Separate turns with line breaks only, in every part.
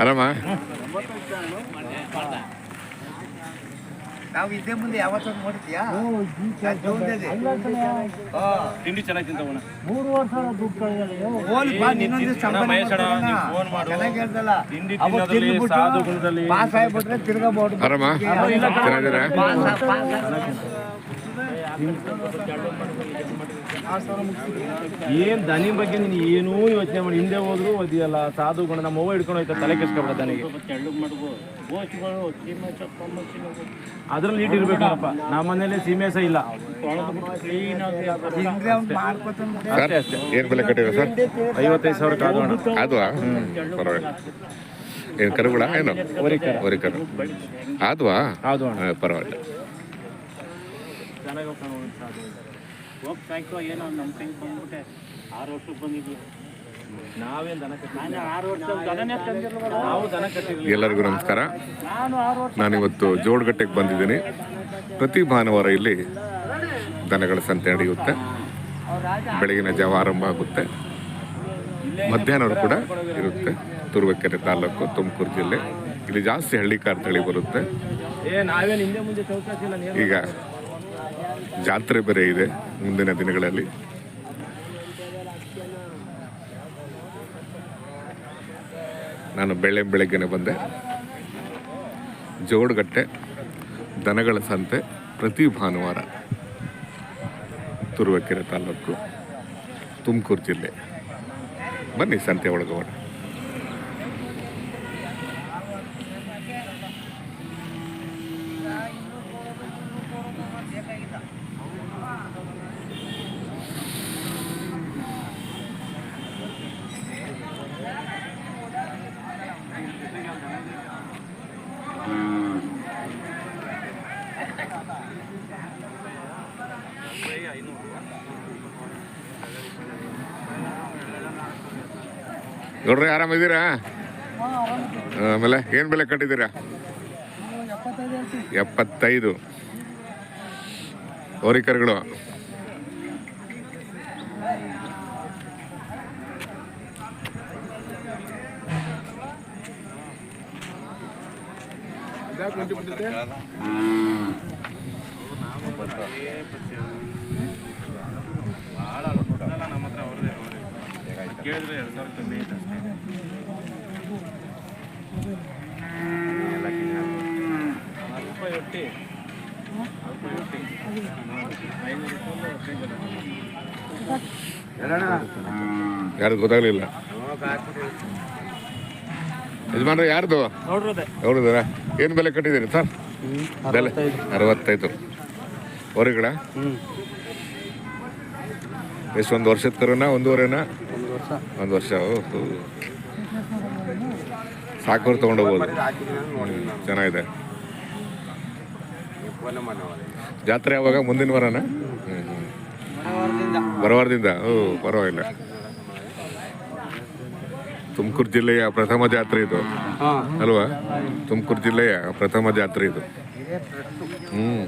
ಆರಾಮ?
ನಾವು ಇದ್ದೇ ಮುಂದೆ ಯಾವತ್ತೂ ನೋಡಿದ್ಯಾ?
ತಿಂಡಿ ಚೆನ್ನಾಗಿ ತಿಂತವನ
ಮೂರು ವರ್ಷ
ಬಾ ನಿನ್ನೊಂದು
ಫೋನ್.
ಪಾಸ್ ಆಗ್ಬಿಟ್ರೆ ತಿರ್ಗಬಹುದು
ಆರಾಮ? ಚೆನ್ನಾಗಿದ್ದೀರಾ?
ಏನ್ ದನಿ ಬಗ್ಗೆ ನೀನು ಏನೂ ಯೋಚನೆ ಮಾಡಿ ಹಿಂದೆ ಹೋದ್ರು ಓದಿಯಲ್ಲ ಸಾಧು ಗುಣ ನಮ್ಮ ಅವ್ವ ಹಿಡ್ಕೊಂಡು ಹೋಯ್ತಾ ತಲೆ ಕೆಸ್ಕೊಬಿಡ ದನಿಗೆ ಅದ್ರಲ್ಲಿ ನೀಟ್ ಇರ್ಬೇಕಪ್ಪ ನಮ್ಮ ಮನೇಲಿ ಇಲ್ಲ.
ಅವ್ನು ಮಾಡ್ಕೊತಾನೆ
ಸರ್ ಏನು ಬೆಲೆ ಕಟ್ಟಿರ ಸರ್?
ಐವತ್ತೈದು ಸಾವಿರ ಕಾದೋಣ
ಅದು ಪರವಾಗಿಲ್ಲ. ಏನು ಕರುಗಳ? ಏನು? ಆದ್ವಾ?
ಅದು ಅಣ್ಣ
ಹೋಗಿ ಪರವಾಗಿಲ್ಲ
ಏನೋ ನಮ್ಮ ಕೈ ಬಂದ್ಬಿಟ್ಟೆ. ಆರು ವರ್ಷಕ್ಕೆ ಬಂದಿದ್ವಿ.
ನಾವೇನ್ ದನ
ನಾನು ಆರು ವರ್ಷ ದನನೇ ತಂದಿರಲಿಲ್ಲ.
ನಾವು ದನ ಕಟ್ಟಿರ್ಲಿ
ಎಲ್ಲರಿಗೂ ನಮಸ್ಕಾರ.
ನಾನು ಆರು ವರ್ಷ
ನಾನಿವತ್ತು ಜೋಡ್ಗಟ್ಟೆಗೆ ಬಂದಿದ್ದೀನಿ. ಪ್ರತಿ ಭಾನುವಾರ ಇಲ್ಲಿ ದನಗಳ ಸಂತೆ ನಡೆಯುತ್ತೆ. ಬೆಳಗಿನ ಜಾವ ಆರಂಭ ಆಗುತ್ತೆ. ಮಧ್ಯಾಹ್ನವೂ ಕೂಡ ಇರುತ್ತೆ. ತುರುವೇಕೆರೆ ತಾಲೂಕು ತುಮಕೂರು ಜಿಲ್ಲೆ. ಇಲ್ಲಿ ಜಾಸ್ತಿ ಹಳ್ಳಿಕಾರ್ ತಳಿ ಬರುತ್ತೆ.
ಏ ನಾವೇನ್ ಹಿಂದೆ ಮುಂದೆ ಚೌಕಾಸಿ ಇಲ್ಲ ನೀನು
ಈಗ ಜಾತ್ರೆ ಬೇರೆ ಇದೆ ಮುಂದಿನ ದಿನಗಳಲ್ಲಿ. ನಾನು ಬೆಳೆ ಬೆಳಗ್ಗೆನೆ ಬಂದೆ. ಜೋಡುಗಟ್ಟೆ, ದನಗಳ ಸಂತೆ ಪ್ರತಿ ಭಾನುವಾರ ತುರುವಕೆರೆ ತಾಲೂಕು ತುಮಕೂರು ಜಿಲ್ಲೆ. ಬನ್ನಿ ಸಂತೆ ಒಳಗೋಣ ನೋಡ್ರಿ ಆರಾಮಿದ್ದೀರಾ ಆಮೇಲೆ ಏನು ಬೆಲೆ ಕಟ್ಟಿದ್ದೀರಾ? ಎಪ್ಪತ್ತೈದು ಹೋರಿಕರುಗಳು
ಕೇಳಿದ್ರೆ ಎರಡು ಸಾವಿರ ಕಮ್ಮಿ ಐತೆ ಅಷ್ಟೇ. ನಾಲ್ಕು ರೂಪಾಯಿ ಒಟ್ಟಿ ನಾಲ್ಕು ರೂಪಾಯಿ ಒಟ್ಟಿ ಐನೂರು ರೂಪಾಯಿ
ಯಾರು ಗೊತ್ತಾಗಲಿಲ್ಲ. ಯಜಮಾನ್ರೆ ಯಾರ್ದು? ನೋಡಿದ್ರ. ಏನ್ ಏನು ಬೆಲೆ ಕಟ್ಟಿದ್ದೀರಿ ಸರ್? ಬೆಲೆ ಅರವತ್ತೈದು. ಹೊರಗಡೆ? ಎಷ್ಟೊಂದು ಒಂದು ವರ್ಷದ ಕರೋನಾ ಒಂದೂವರೆನಾ? ಒಂದು ವರ್ಷ ಸಾಕೋರು ತೊಗೊಂಡೋಗ್ಬೋದು. ಚೆನ್ನಾಗಿದೆ. ಜಾತ್ರೆ ಯಾವಾಗ? ಮುಂದಿನ ವಾರನ? ಹ್ಞೂ ಬರವಾರದಿಂದ. ಓ, ಪರವಾಗಿಲ್ಲ. ತುಮಕೂರು ಜಿಲ್ಲೆಯ ಪ್ರಥಮ ಜಾತ್ರೆ ಇದು. ಅಲ್ವಾ? ತುಮಕೂರು ಜಿಲ್ಲೆಯ ಪ್ರಥಮ ಜಾತ್ರೆ ಇದು. ಹ್ಮ್.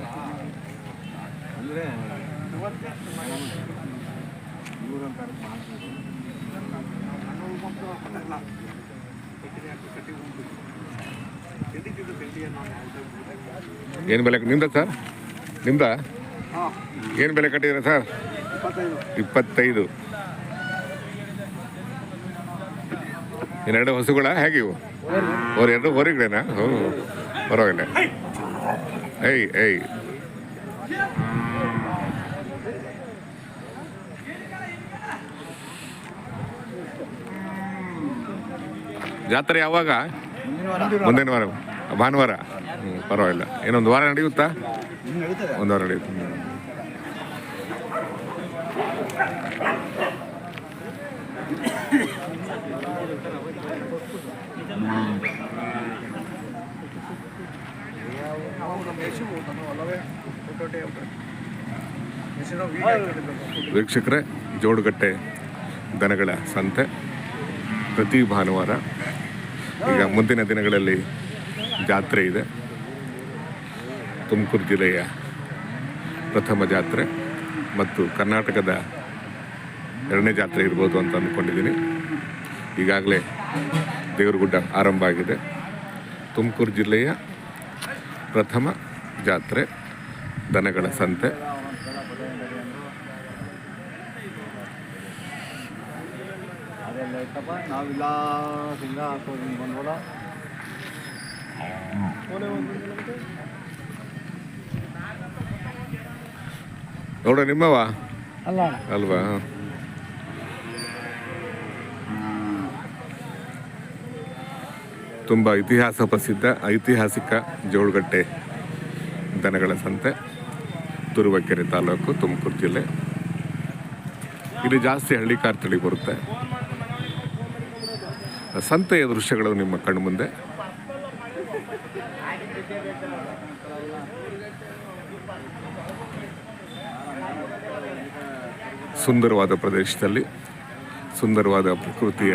ಏನು ಬೆಲೆ ನಿಮ್ದ ಸರ್? ನಿಮ್ದ? ಏನು ಬೆಲೆ ಕಟ್ಟಿದ್ದೀರಾ ಸರ್? ಇಪ್ಪತ್ತೈದು. ಇನ್ನೆರಡು ಹಸುಗಳ ಹೇಗೆ ಇವು? ಅವ್ರು ಎರಡು ಹೊರಗಡೆನಾ ಹೋ ಪರವಾಗಿಲ್ಲ. ಏಯ್ ಏಯ್ ಜಾತ್ರೆ ಯಾವಾಗ? ಮುಂದಿನ ವಾರ. ಭಾನುವಾರ. ಪರವಾಗಿಲ್ಲ. ಏನೊಂದು ವಾರ ನಡೆಯುತ್ತಾ? ಒಂದು ವಾರ ನಡೆಯುತ್ತೆ. ವೀಕ್ಷಕರೇ, ಜೋಡುಗಟ್ಟೆ ದನಗಳ ಸಂತೆ. ಪ್ರತಿ ಭಾನುವಾರ ಈಗ ಮುಂದಿನ ದಿನಗಳಲ್ಲಿ ಜಾತ್ರೆ ಇದೆ. ತುಮಕೂರು ಜಿಲ್ಲೆಯ ಪ್ರಥಮ ಜಾತ್ರೆ ಮತ್ತು ಕರ್ನಾಟಕದ ಎರಡನೇ ಜಾತ್ರೆ ಇರ್ಬೋದು ಅಂತ ಅಂದ್ಕೊಂಡಿದ್ದೀನಿ. ಈಗಾಗಲೇ ದೇವರಗುಡ್ಡ ಆರಂಭ ಆಗಿದೆ. ತುಮಕೂರು ಜಿಲ್ಲೆಯ ಪ್ರಥಮ ಜಾತ್ರೆ ದನಗಳ ಸಂತೆ.
ನಾವಿಲ್ಲ ಹಿಂಗ ಹಾಕೋದು ಬಂದ್ಬೋದ?
ನೋಡ ನಿಮ್ಮವ
ಅಲ್ಲ.
ಅಲ್ವಾ? ತುಂಬ ಇತಿಹಾಸ ಪ್ರಸಿದ್ಧ ಐತಿಹಾಸಿಕ ಜೋಳಗಟ್ಟೆ ದನಗಳ ಸಂತೆ ತುರುವಕೆರೆ ತಾಲೂಕು ತುಮಕೂರು ಜಿಲ್ಲೆ. ಇಲ್ಲಿ ಜಾಸ್ತಿ ಹಳ್ಳಿ ಕಾರ್ ತಳಿ ಬರುತ್ತೆ. ಸಂತೆಯ ದೃಶ್ಯಗಳು ನಿಮ್ಮ ಕಣ್ಣು ಮುಂದೆ. ಸುಂದರವಾದ ಪ್ರದೇಶದಲ್ಲಿ, ಸುಂದರವಾದ ಪ್ರಕೃತಿಯ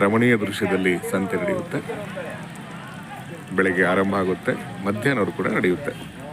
ರಮಣೀಯ ದೃಶ್ಯದಲ್ಲಿ ಸಂತೆ ನಡೆಯುತ್ತೆ. ಬೆಳಗ್ಗೆ ಆರಂಭ ಆಗುತ್ತೆ ಮಧ್ಯಾಹ್ನವರು ಕೂಡ ನಡೆಯುತ್ತೆ.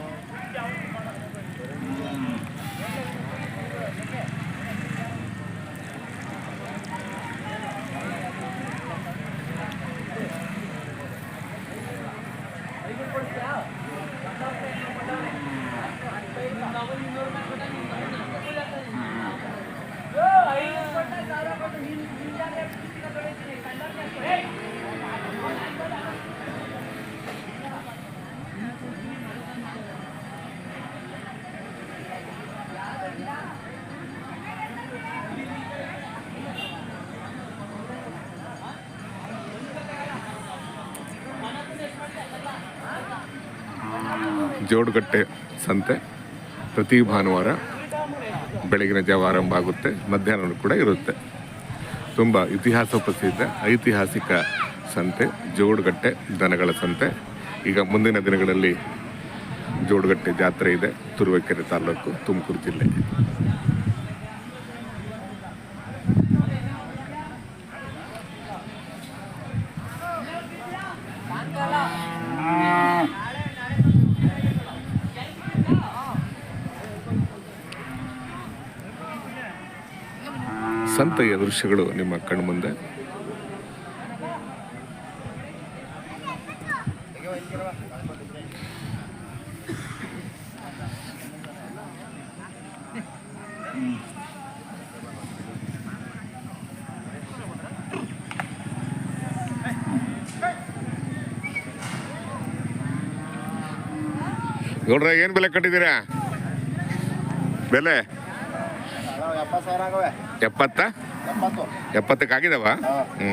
ಜೋಡುಗಟ್ಟೆ ಸಂತೆ ಪ್ರತಿ ಭಾನುವಾರ ಬೆಳಗಿನ ಜಾವ ಆರಂಭ ಆಗುತ್ತೆ ಮಧ್ಯಾಹ್ನ ಕೂಡ ಇರುತ್ತೆ. ತುಂಬ ಇತಿಹಾಸ ಪ್ರಸಿದ್ಧ ಐತಿಹಾಸಿಕ ಸಂತೆ, ಜೋಡುಗಟ್ಟೆ, ದನಗಳ ಸಂತೆ. ಈಗ ಮುಂದಿನ ದಿನಗಳಲ್ಲಿ ಜೋಡುಗಟ್ಟೆ ಜಾತ್ರೆ ಇದೆ, ತುರುವೇಕೆರೆ ತಾಲೂಕು, ತುಮಕೂರು ಜಿಲ್ಲೆ. ಸಂತೆಯ ದೃಶ್ಯಗಳು ನಿಮ್ಮ ಕಣ್ಮುಂದೆ ನೋಡ್ರ ಏನ್ ಬೆಲೆ ಕಟ್ಟಿದ್ದೀರಾ? ಬೆಲೆ?
ಎಪ್ಪತ್ತು?
ಎಪ್ಪತ್ತಕ್ಕೆ ಆಗಿದವ ಹ್ಞೂ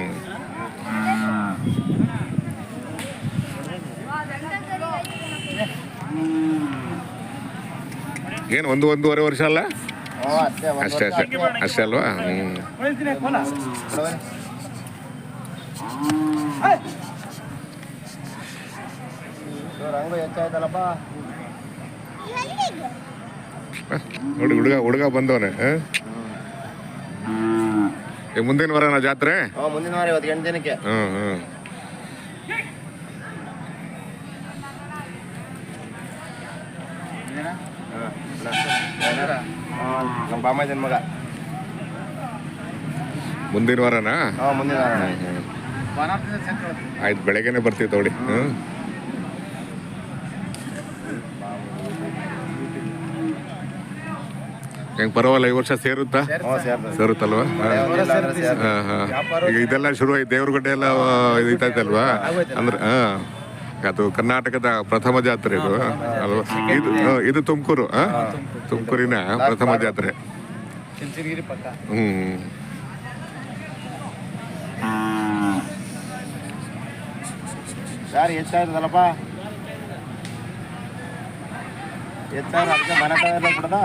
ಏನು ಒಂದು ಒಂದೂವರೆ ವರ್ಷ ಅಲ್ಲ?
ಅಷ್ಟೇ
ಅಷ್ಟೇ ಅಷ್ಟೇ ಅಲ್ವಾ? ನೋಡಿ ಹುಡುಗ ಹುಡುಗ ಬಂದವನೆ ಮುಂದಿನ ವಾರನ ಜಾತ್ರೆ?
ಹ್ಞೂ ಮುಂದಿನ ವಾರ ಇವತ್ತು ಎಂಟು ದಿನಕ್ಕೆ.
ಹ್ಮ್ ಹ್ಮ್.
ನಮ್ಮ ಬಾಮೈದನ ಮಗ.
ಮುಂದಿನ ವಾರನಾ?
ಹ್ಞೂ ಮುಂದಿನ ವಾರ.
ಆಯ್ತು ಬೆಳಗ್ಗೆನೆ ಬರ್ತೀವಿ ತಗೊಳ್ಳಿ. ಹ್ಮ್. ಹೆಂಗ್ ಪರವಾಗಿಲ್ಲ ಈ ವರ್ಷ ಸೇರುತ್ತಾ? ಸೇರುತ್ತಲ್ವಾ. ಈಗ ಇದೆಲ್ಲ ಶುರು ಆಯ್ತು ದೇವ್ರಗಡ್ಡೆ ಎಲ್ಲ ಇದಾಯ್ತಲ್ವಾ? ಅಂದ್ರೆ ಹಾ. ಅದು ಕರ್ನಾಟಕದ ಪ್ರಥಮ ಜಾತ್ರೆ ಇದು ಅಲ್ವಾ? ಇದು ಹಾ, ಇದು ತುಮಕೂರು ತುಮಕೂರಿನ ಪ್ರಥಮ ಜಾತ್ರೆ. ಹ್ಞೂ
ಯಾರು ಹೆಚ್ಚಾಯ್ತದಲ್ಲಪ್ಪ ಹೆಚ್ಚಾಯ್ತು ಅದಕ್ಕೆ ಮನೆ ಬಿಡದ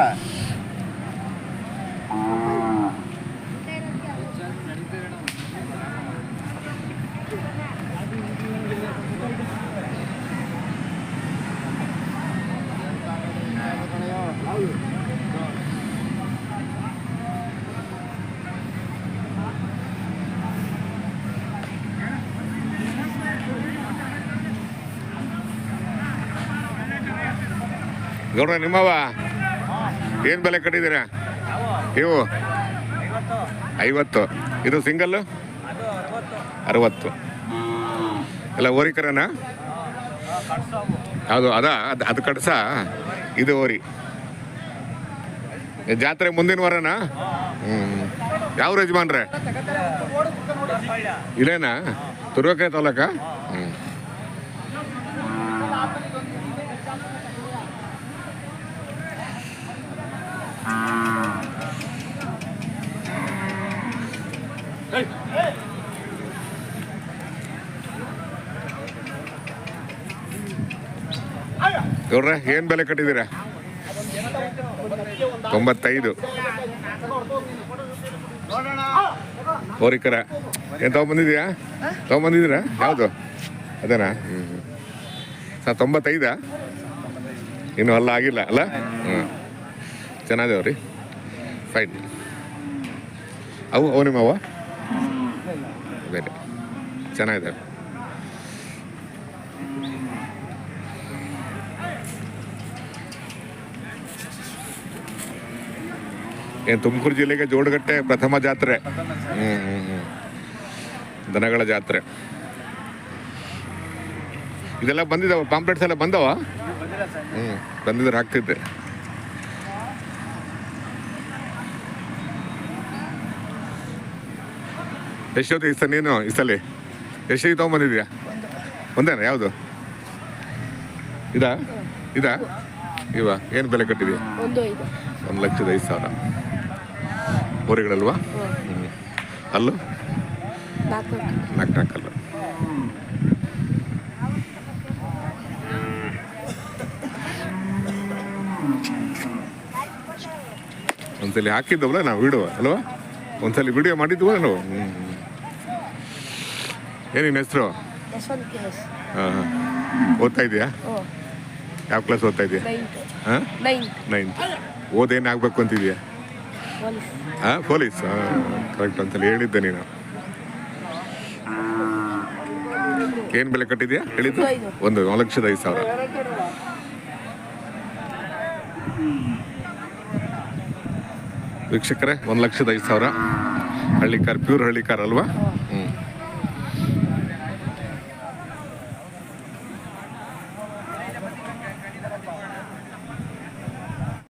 ಗೌಡ ನಿಮ್ಮವ ಏನ್ ಬೆಲೆ ಕಟ್ಟಿದ್ದೀರಾ? ನೀವು ಐವತ್ತು. ಇದು ಸಿಂಗಲ್ಲು? ಅರವತ್ತು. ಎಲ್ಲ ಓರಿಕರನಾ ಅದು, ಅದ? ಅದು ಅದು ಕಡ್ಸ ಇದು ಓರಿ. ಜಾತ್ರೆ ಮುಂದಿನ ವಾರನಾ? ಹ್ಞೂ ಯಾವ ಯಜಮಾನ್ರೆ? ಇಲ್ಲೇನಾ? ತುರ್ಬೇಕಾಯ್ತಲ್ಲಕ್ಕ ಹ್ಮ್. ಹ್ಞೂ ನೋಡ್ರೆ ಏನು ಬೆಲೆ ಕಟ್ಟಿದ್ದೀರಾ? ತೊಂಬತ್ತೈದು. ಹೋರಿಕರ. ಏನು ತೊಗೊಂಬಂದಿದ್ಯಾ ತೊಗೊಂಬಂದಿದ್ದೀರಾ ಯಾವುದು? ಅದೇನಾ? ಹ್ಞೂ ಸರ್ ತೊಂಬತ್ತೈದ? ಇನ್ನೂ ಅಲ್ಲ, ಆಗಿಲ್ಲ, ಅಲ್ಲ? ಹ್ಞೂ ಚೆನ್ನಾಗಿದಾವ್ರಿ ಫೈನ್ ಅವು ಅವು ಬೇರೆ ಚೆನ್ನಾಗಿದ್ದಾವೆ ಏನು ತುಮಕೂರು ಜಿಲ್ಲೆಗೆ ಜೋಡುಗಟ್ಟೆ ಪ್ರಥಮ ಜಾತ್ರೆ. ಹ್ಞೂ ಹ್ಞೂ ಹ್ಞೂ ದನಗಳ ಜಾತ್ರೆ. ಇದೆಲ್ಲ ಬಂದಿದ್ದಾವ ಪಾಂಪ್ಲೆಟ್ಸ್ ಎಲ್ಲ ಬಂದವ? ಹ್ಞೂ ಬಂದಿದ್ರೆ ಹಾಕ್ತಿದ್ದೆ. ಎಷ್ಟೊತ್ತು ಈ ಸಲ ನೀನು ಈ ಸಲ? ಎಷ್ಟಿಗೆ ತೊಗೊಂಬಂದಿದ್ಯಾ ಒಂದೇನಾ ಯಾವುದು? ಇದಾ? ಇದಾ? ಇವ ಏನು ಬೆಲೆ ಕಟ್ಟಿದ್ಯಾ?
ಒಂದು
ಲಕ್ಷದ ಐದು ಸಾವಿರ. ಊರಿಗಳಲ್ವಾ? ಹ್ಞೂ ಅಲ್ಲೂ?
ನಾಲ್ಕು
ನಾಲ್ಕು ನಾಲ್ಕಲ್ಲ ಒಂದ್ಸಲಿ ಹಾಕಿದ್ದವಲ್ಲ ನಾವು ವಿಡಿಯೋ ಅಲ್ವಾ? ಒಂದ್ಸಲಿ ವಿಡಿಯೋ ಮಾಡಿದ್ವಲ್ಲ ನಾವು ಹ್ಞೂ ಏನಿನ ಹೆಸರು?
ಯಶವಂತ್ ಕೆ ಎಸ್
ಹಾಂ. ಓದ್ತಾ ಇದೆಯಾ ಯಾವ ಕ್ಲಾಸ್ ಓದ್ತಾ ಇದೆಯಾ
ನೈನ್ತ್
ಹಾಂ?
ನೈನ್ತ್
ಓದೇನು ಆಗಬೇಕು ಅಂತಿದ್ಯಾ ಹಾಂ ಪೊಲೀಸ್. ಕರೆಕ್ಟ್ ಅಂತಲ್ಲಿ ಹೇಳಿದ್ದೆ ನೀನು. ಏನು ಬೆಲೆ ಕಟ್ಟಿದ್ಯಾ? ಹೇಳಿದ್ದು?
ಒಂದು
ಲಕ್ಷದ ಐದು ಸಾವಿರ. ವೀಕ್ಷಕರೇ ಒಂದು ಲಕ್ಷದ ಐದು ಸಾವಿರ. ಹಳ್ಳಿಕಾರ್ ಪ್ಯೂರ್ ಹಳ್ಳಿಕಾರ್ ಅಲ್ವಾ?